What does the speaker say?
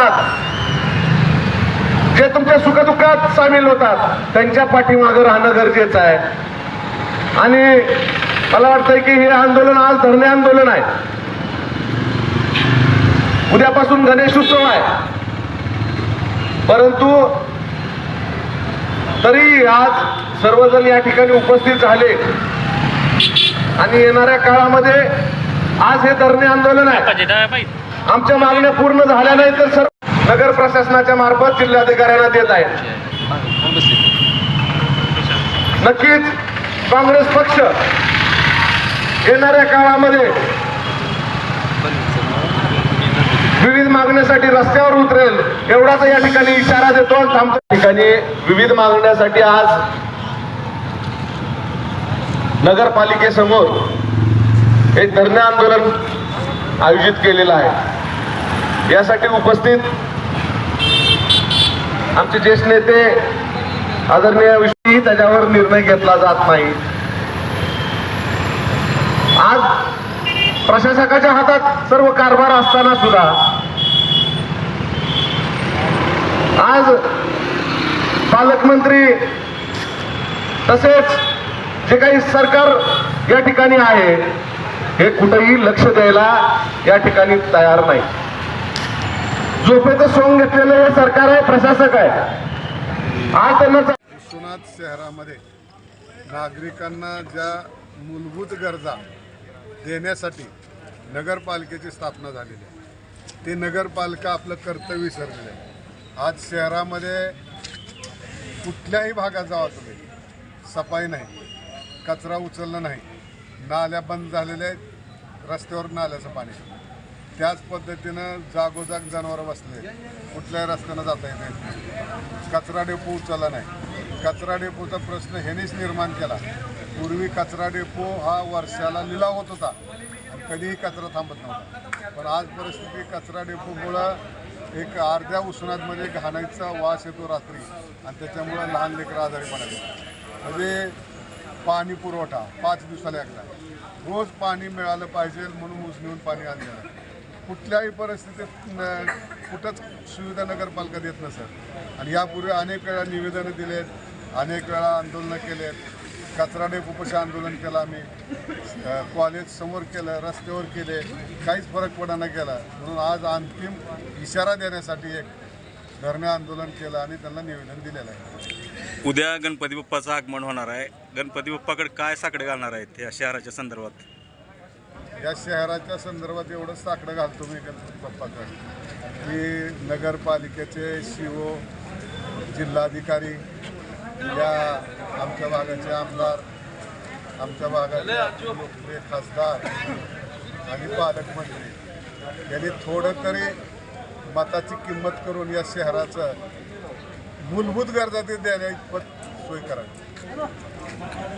असतात जे तुमच्या सुखदुःखात सामील होतात त्यांच्या पाठीमागं राहणं गरजेचं आहे. आणि मला वाटतंय की हे आंदोलन आज धरणे आंदोलन आहे. उद्यापासून गणेश उत्सव आहे. परंतु तरी आज सर्वजण या ठिकाणी उपस्थित झाले. आणि येणाऱ्या काळामध्ये आज हे धरणे आंदोलन आहे. आमच्या मागण्या पूर्ण झाल्या नाही तर सर्व नगर प्रशासनाच्या मार्फत जिल्हाधिकाऱ्यांना देत आहेत. नक्कीच काँग्रेस पक्ष येणाऱ्या काळामध्ये विविध मागण्यासाठी रस्त्यावर उतरेल एवढाच या ठिकाणी इशारा देतो आमच्या ठिकाणी विविध मागण्यासाठी आज नगरपालिकेसमोर एक धरणे आंदोलन आयोजित केलेलं आहे. यासाठी उपस्थित आमचे ज्येष्ठ नेते आदरणीय विषयी त्याच्यावर निर्णय घेतला जात नाही. आज प्रशासकाच्या हातात सर्व कारभार असताना सुद्धा आज पालकमंत्री तसेच जे काही सरकार या ठिकाणी आहे हे कुठेही लक्ष द्यायला या ठिकाणी तयार नाही. झोपेचं सोंग घेतलेलं हे सरकार आहे प्रशासक आहे. आज त्यांना विश्वनाथ शहरामध्ये नागरिकांना ज्या मूलभूत गरजा देण्यासाठी नगरपालिकेची स्थापना झालेली आहे. ते नगरपालिका आपलं कर्तव्य विसरलेलं आहे. आज शहरामध्ये कुठल्याही भागात जावा तुम्ही. सफाई नाही कचरा उचलला नाही. नाल्या बंद झालेल्या आहेत रस्त्यावर नाल्याचं पाणी. त्याच पद्धतीनं जागोजाग जनावरं बसले. कुठल्याही रस्त्यानं जाता येत नाही कचरा डेपो उचलला नाही. कचरा डेपोचा प्रश्न ह्यानेच निर्माण केला. पूर्वी कचरा डेपो हा वर्षाला लिलाव होत होता. आणि कधीही कचरा थांबत नव्हता. पण आज परिस्थिती कचरा डेपोमुळं एक अर्ध्या उष्णातमध्ये घाणाचा वास येतो रात्री. आणि त्याच्यामुळं लहान लेकरं आजारी पडायचे म्हणजे पाणी पुरवठा पाच दिवसाला एकदा. रोज पाणी मिळालं पाहिजे म्हणून उजनीहून पाणी आणलेलं. कुठल्याही परिस्थितीत कुठंच सुविधा नगरपालिका देत नसत आणि यापूर्वी अनेक वेळा निवेदनं दिलेत अनेक वेळा आंदोलनं केलेत. कचरा डेपोपाशी आंदोलन केलं आम्ही. कॉलेज समोर केलं रस्त्यावर केले. काहीच फरक पडाना केला. म्हणून आज अंतिम इशारा देण्यासाठी एक धरणे आंदोलन केलं आणि त्यांना निवेदन दिलेलं आहे. उद्या गणपती बाप्पाचं आगमन होणार आहे. गणपती बाप्पाकडे काय साकडे घालणार आहेत या शहराच्या संदर्भात? या शहराच्या संदर्भात एवढंच साकडं घालतो मी गणपती बाप्पाकडे की नगरपालिकेचे ओ जिल्हाधिकारी या आमच्या भागाचे आमदार आमच्या भागाचे लोकप्रिय खासदार आणि पालकमंत्री यांनी थोडं तरी मताची किंमत करून या शहराचं मूलभूत गरजा ते देण्या इतपत सोय करावी.